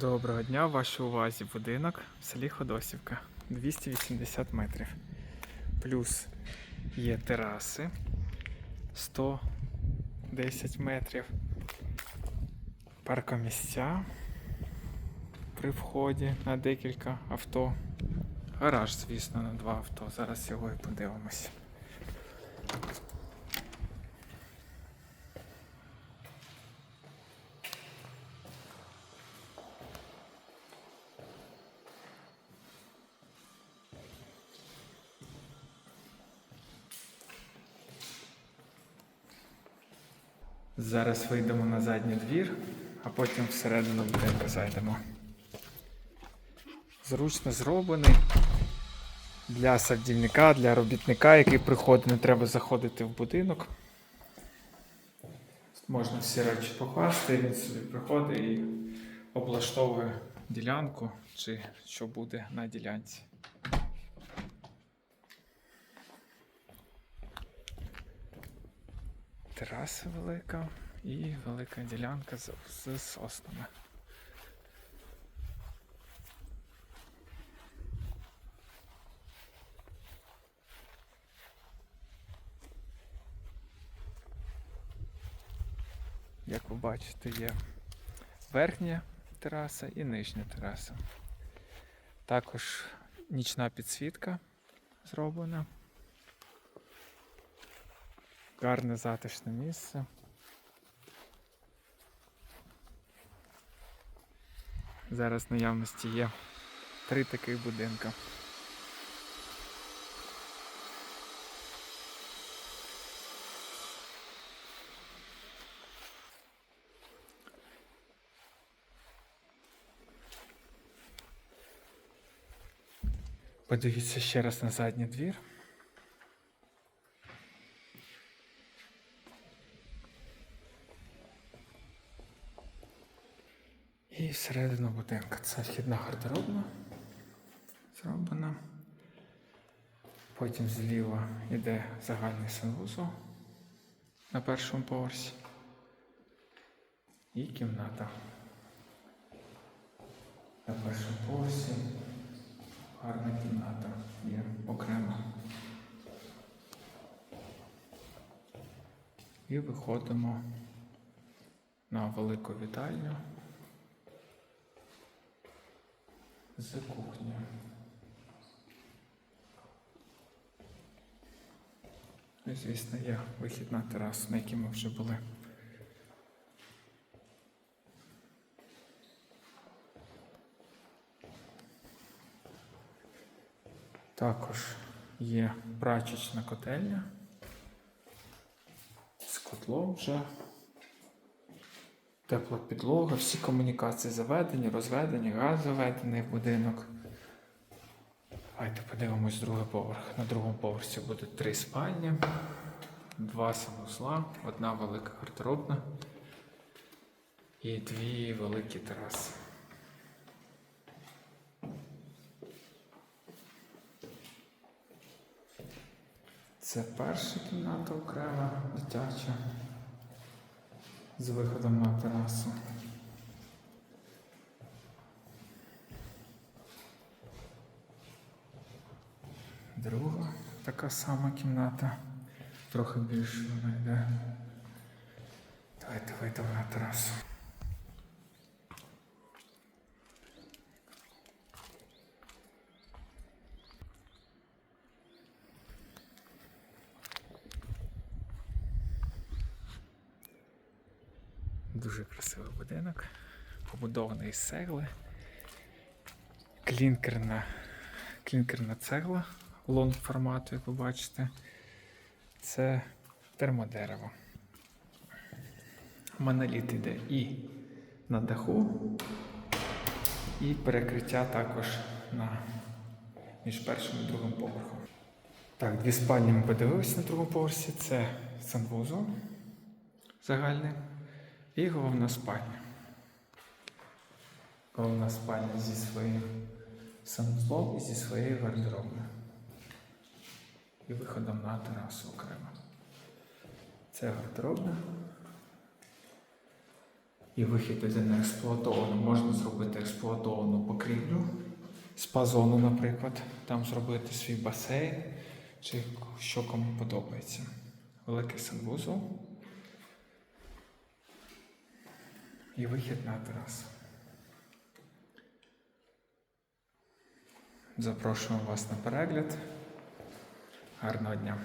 Доброго дня, в вашій увазі будинок в селі Ходосівка 280 метрів. Плюс є тераси 110 метрів. Паркомісця при вході на декілька авто. Гараж, звісно, на два авто. Зараз його і подивимося. Зараз вийдемо на задній двір, а потім всередину будинку зайдемо. Зручно зроблений для садівника, для робітника, який приходить, не треба заходити в будинок. Можна всі речі покласти, він собі приходить і облаштовує ділянку чи що буде на ділянці. Тераса велика і велика ділянка з, з соснами. Як ви бачите, є верхня тераса і нижня тераса. Також нічна підсвітка зроблена. Гарне затишне місце. Зараз в наявності є три таких будинка. Подивіться ще раз на задній двір. І всередину будинка. Це вхідна гардеробна зроблена. Потім зліва йде загальний санвузол на першому поверсі. І кімната. На першому поверсі гарна кімната є окремо. І виходимо на велику вітальню. З кухні. І, звісно, є вихід на терасу, на якій ми вже були. Також є прачечна котельня з котлом вже. Тепла підлога, всі комунікації заведені, розведені, газ заведений в будинок. Давайте подивимось другий поверх. На другому поверсі буде три спальні, два санузла, одна велика гардеробна і дві великі тераси. Це перша кімната окрема, дитяча з виходом на терасу. Друга така сама кімната, трохи більше вона йде. Давайте вийдемо на терасу. Дуже красивий будинок, побудований з цегли. Клінкерна, клінкерна цегла лонг формату, як ви бачите. Це термодерево. Моноліт іде і на даху, і перекриття також на, між першим і другим поверхом. Так, дві спальні ми подивилися на другому поверсі. Це санвузол загальний. І головна спальня. Головна спальня зі своїм санузлом і зі своєю гардеробною. І виходом на терасу окремо. Це гардеробна. І вихід іде на експлуатовану. Можна зробити експлуатовану покрівлю, з пазону, наприклад, там зробити свій басейн, чи що кому подобається. Великий санвузол. і вихід на терасу. Запрошуємо вас на перегляд. Гарного дня!